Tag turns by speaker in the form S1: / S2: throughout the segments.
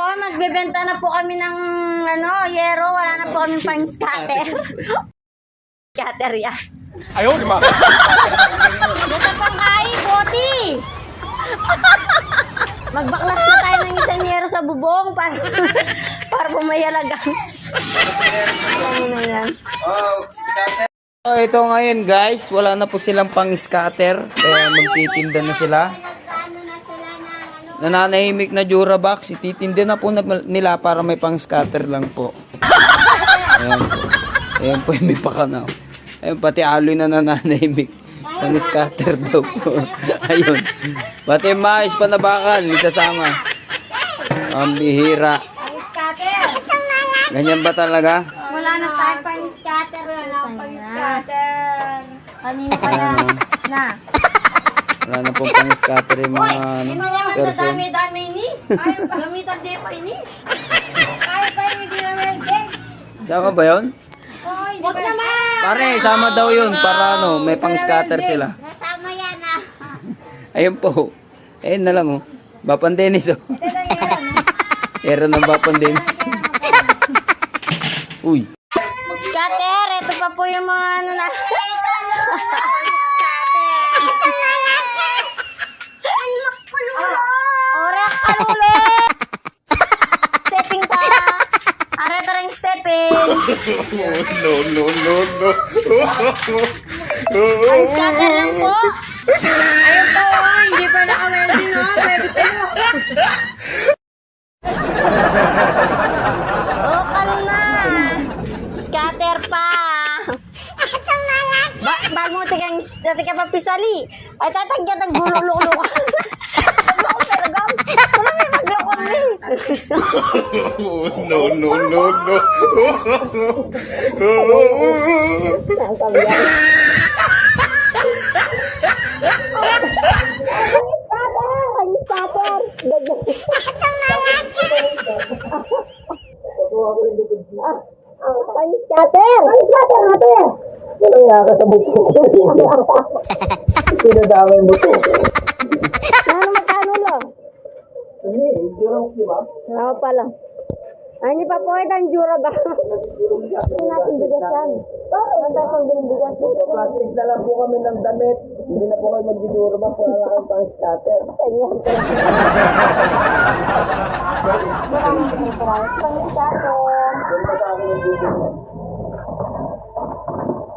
S1: po, magbebenta na po kami ng ano, yero. Wala na po kami pang scatter. scatter yan.
S2: Ayaw, lima.
S1: Basta pang kain, boti. Magbaklas na tayo ng isang yero sa bubong para, para pumayalagang. Ano na yan? Oh, scatter.
S3: So, ito ngayon guys, wala na po silang pang scatter. Kaya magtitinda na sila. Nananahimik na Durabox, ititinda na po na, nila para may pang scatter lang po. Ayan po. Ayan po yung may pakanaw. Ayun, pati aloy na nananahimik. Pang scatter daw po. Ayun. Pati mais panabakan, may kasama. Ang bihira. Ganyan ba talaga?
S1: Wala na tayo pang scatter. Wala na pang scatter. Kanina pa yan. Na.
S3: Wala na pong pang scatter yung mga ano,
S1: Hindi man naman
S3: person.
S1: dami-dami ni. Ayaw pa. Gamitan di pa ini. Ayaw pa ini di naman.
S3: Sama ba yun?
S1: Huwag naman!
S3: Pare, sama daw yun para ano, may pang scatter sila.
S1: Nasama yan ah.
S3: Ayun po. Ayun na lang oh. Bapan Dennis oh. Era ng Bapan Dennis. Uy.
S1: Scatter, ito pa po yung mga ano na. Kalulo! Stepping pa! Arat rin stepping!
S2: No no no no!
S1: Ang scatter lang po!
S4: Ayun po, oh, hindi pa naka-welding, oh. Pwede po.
S1: Oh, kalma! Scatter pa! Ba bago tikang dati ka pa pisali. Ay tatagya tag gulululo ka.
S2: No no no no!
S1: Ang scatter. Ang scatter. Natin.
S3: Walang yaka sa buto. Pinadamay mo to. Lang, di ba?
S1: Oo pala. Ay, hindi pa po ito ang jura ba? Hindi natin bigas yan. Ano tayo pang bigas?
S3: Plastic na lang po kami ng damit. Hindi na po kayo magdiduro ba kung wala kang pang scatter.
S1: Ganyan. Pang scatter.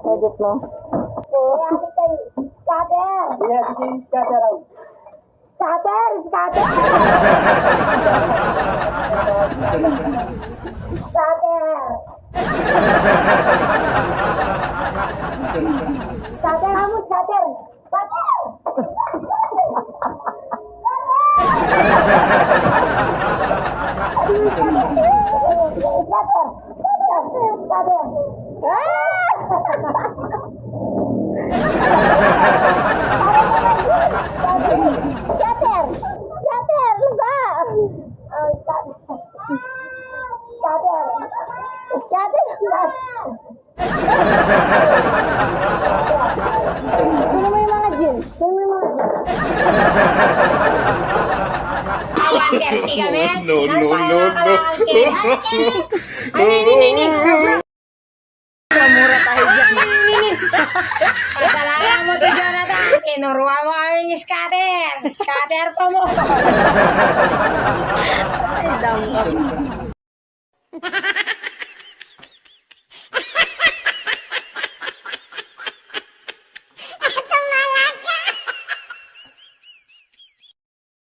S1: Edit mo. Scatter!
S3: Kaya kasi yung scatter out.
S1: Scatter! Scatter! Scatter! Scatter! Kamu scatter! Scatter! Scatter! Scatter! Scatter! Scatter! Luga! Oh, scatter! Scatter! Scatter! Sino mo yung mga gin? Sino mo yung mga gin?
S4: Awan, dirty kami.
S2: No no no no!
S1: Mura tayo dyan.
S4: Kasalanan mo to, Jonathan. Kinuruha mo kami ng scatter. Scatter pa mo.
S1: Ay, damo.